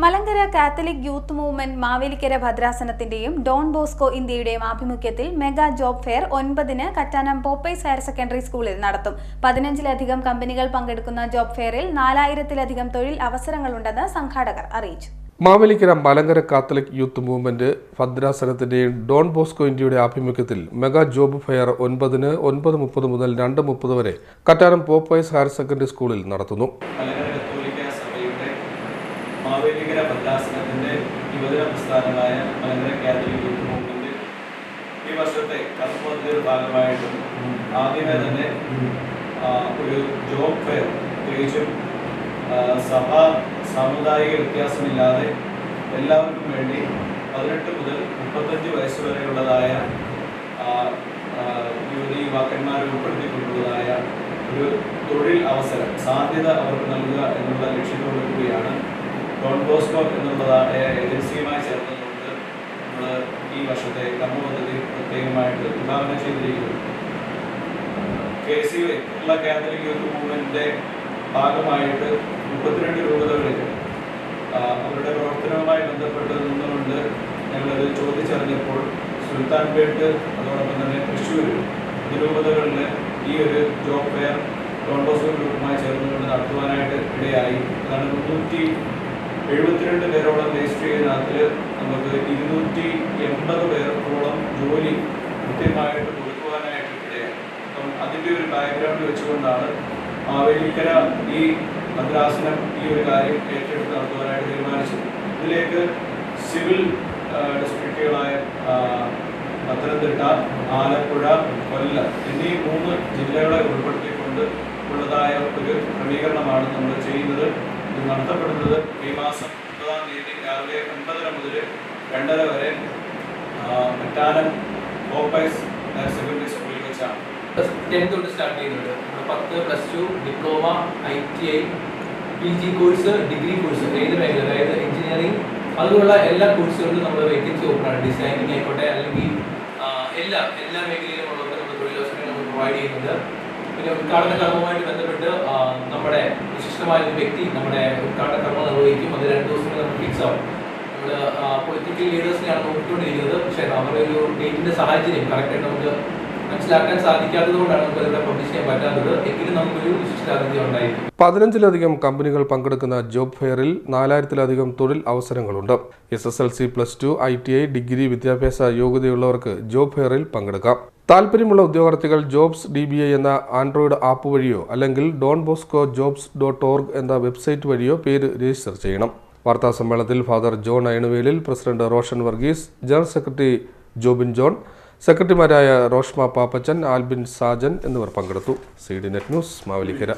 Malankara catholic youth movement Mavelikkara ഭദ്രാസനത്തിന്റെയും Don Bosco ഇന്ത്യയുടെയും ആഭിമുഖ്യത്തിൽ mega job fair ഒൻപതിന് Kattanam പോപ്പൈസ് higher secondary സ്കൂളിൽ നടത്തും. പതിനഞ്ചിലധികം കമ്പനികൾ പങ്കെടുക്കുന്ന ജോബ് ഫെയറിൽ നാലായിരത്തിലധികം തൊഴിൽ അവസരങ്ങളുണ്ടെന്ന് സംഘാടകർ അറിയിച്ചു. Mavelikkara Malankara catholic youth movement ഭദ്രാസനത്തിന്റെയും Don Bosco ഇന്ത്യയുടെ ആഭിമുഖ്യത്തിൽ മെഗാ ജോബ് ഫെയർ ഒൻപതിന് ഒൻപത് മുപ്പത് മുതൽ രണ്ട് മുപ്പത് വരെ കറ്റാനം പോപ്പൈസ് ഹയർ സെക്കൻഡറി സ്കൂളിൽ നടത്തുന്നു. മാവേലിക്കര ഭദ്രാസനത്തിന്റെ യുവജന പ്രസ്ഥാനമായ മലങ്കര കാത്തലിക് യൂത്ത് മൂവ്മെന്റ് ഈ വർഷത്തെ കർമ്മത്തിന്റെ ഭാഗമായിട്ടും ആദ്യമേ തന്നെ ഒരു ജോബ് ഫെയർ പ്രത്യേകിച്ചും സഭ സാമുദായിക വ്യത്യാസമില്ലാതെ എല്ലാവർക്കും വേണ്ടി പതിനെട്ട് മുതൽ മുപ്പത്തഞ്ച് വയസ്സ് വരെയുള്ളതായ യുവതി യുവാക്കന്മാരെ ഉൾപ്പെടുത്തിക്കൊണ്ടുള്ളതായ ഒരു തൊഴിൽ അവസരം സാധ്യത അവർക്ക് നൽകുക എന്നുള്ള ലക്ഷ്യത്തോടു കൂടിയാണ് ഡോൺ ബോസ്കോ എന്നുള്ളതായ ഏജൻസിയുമായി ചേർന്നുകൊണ്ട് നമ്മൾ ഈ വർഷത്തെ കമ്പ് പദ്ധതി പ്രത്യേകമായിട്ട് ഉദ്ഘാടനം ചെയ്തിരിക്കുന്നത് K C Kerala catholic youth മൂവ്മെന്റിന്റെ ഭാഗമായിട്ട് മുപ്പത്തിരണ്ട് രൂപതകളിൽ അവരുടെ പ്രവർത്തനവുമായി ബന്ധപ്പെട്ട് നിന്നുകൊണ്ട് ഞങ്ങളത് ചോദിച്ചറിഞ്ഞപ്പോൾ സുൽത്താൻപേട്ട് അതോടൊപ്പം തന്നെ തൃശ്ശൂർ നിരൂപതകളിൽ ഈ ഒരു ജോബ് ഫെയർ ഡോണ്ടോസോ ഗ്രൂപ്പുമായി ചേർന്നുകൊണ്ട് നടത്തുവാനായിട്ട് ഇടയായി. അതാണ് മുന്നൂറ്റി എഴുപത്തിരണ്ട് പേരോളം രജിസ്റ്റർ ചെയ്തതിനകത്ത് നമുക്ക് ഇരുന്നൂറ്റി എൺപത് പേർക്കോളം ജോലി കൃത്യമായിട്ട് കൊടുക്കുവാനായിട്ട് ഇടയാണ് അപ്പം അതിന്റെ ഒരു ബാക്ക്ഗ്രൗണ്ട് വെച്ചുകൊണ്ടാണ് മാവേലിക്കര ഈ മദ്രാസനം ഈ ഒരു കാര്യം ഏറ്റെടുത്ത് നടത്തുവാനായിട്ട് തീരുമാനിച്ചത്. ഇതിലേക്ക് സിവിൽ ഡിസ്ട്രിക്റ്റുകളായ പത്തനംതിട്ട ആലപ്പുഴ കൊല്ലം എന്നീ മൂന്ന് ജില്ലകളെ ഉൾപ്പെടുത്തിക്കൊണ്ട് ഉള്ളതായ ഒരു ക്രമീകരണമാണ് നമ്മൾ ചെയ്യുന്നത്. നടത്തപ്പെടുന്നത് ഈ മാസം ഒമ്പതാം തീയതി രാവിലെ ഒൻപതര മുതൽ രണ്ടര വരെ മറ്റാനം ഓപ്പൈസ് ഹയർ സെക്കൻഡറി സ്കൂളിൽ വെച്ചാണ്. ടെൻത്ത് തൊട്ട് സ്റ്റാർട്ട് ചെയ്യുന്നുണ്ട്. പത്ത് plus two diploma I T I P G course degree course ഏത് മേഖല അതായത് എഞ്ചിനീയറിംഗ് അതുപോലുള്ള എല്ലാ കോഴ്സുകളിലും നമ്മൾ വേക്കൻസി ഓപ്പൺ ആണ്. ഡിസൈനിങ് ആയിക്കോട്ടെ അല്ലെങ്കിൽ എല്ലാ എല്ലാ മേഖലയിലും ഉള്ളവർക്ക് നമ്മൾ തൊഴിലവസരങ്ങൾ നമ്മൾ പ്രൊവൈഡ് ചെയ്യുന്നുണ്ട്. പിന്നെ ഉദ്ഘാടന കർമ്മവുമായിട്ട് ബന്ധപ്പെട്ട് നമ്മുടെ വിശിഷ്ടമായ ഒരു വ്യക്തി നമ്മുടെ ഉദ്ഘാടന കർമ്മം നിർവഹിക്കും. അത് രണ്ട് ദിവസം നമുക്ക് ഫിക്സ് ആവും നമ്മൾ പൊളിറ്റിക്കൽ ലീഡേഴ്സിനെയാണ് നോക്കിക്കൊണ്ടിരിക്കുന്നത്. പക്ഷേ അവരുടെ ഒരു ഡേറ്റിന്റെ സാഹചര്യം കറക്റ്റായിട്ട് നമുക്ക് മനസ്സിലാക്കാൻ സാധിക്കാത്തത് കൊണ്ടാണ് നമുക്ക് അതിവിടെ പബ്ലിഷ് ചെയ്യാൻ പറ്റാത്തത്. എങ്കിലും നമുക്കൊരു വിശിഷ്ടാതിഥി ഉണ്ടായിരിക്കും പതിനഞ്ചിലധികം കമ്പനികൾ പങ്കെടുക്കുന്ന ജോബ് ഫെയറിൽ നാലായിരത്തിലധികം തൊഴിൽ അവസരങ്ങളുണ്ട്. S S L C plus two I T I degree വിദ്യാഭ്യാസ യോഗ്യതയുള്ളവർക്ക് ജോബ് ഫെയറിൽ പങ്കെടുക്കാം. താല്പര്യമുള്ള ഉദ്യോഗാർത്ഥികൾ ജോബ്സ് ഡി ബി ഐ എന്ന ആൻഡ്രോയിഡ് ആപ്പ് വഴിയോ അല്ലെങ്കിൽ Don Bosco jobs dot org എന്ന വെബ്സൈറ്റ് വഴിയോ പേര് രജിസ്റ്റർ ചെയ്യണം. വാർത്താ സമ്മേളനത്തിൽ father John അയണുവേലിൽ president Roshan Varghese general secretary Jobin John സെക്രട്ടറിമാരായ റോഷ്മ പാപ്പച്ചൻ ആൽബിൻ സാജൻ എന്നിവർ പങ്കെടുത്തു. C D net news Mavelikkara.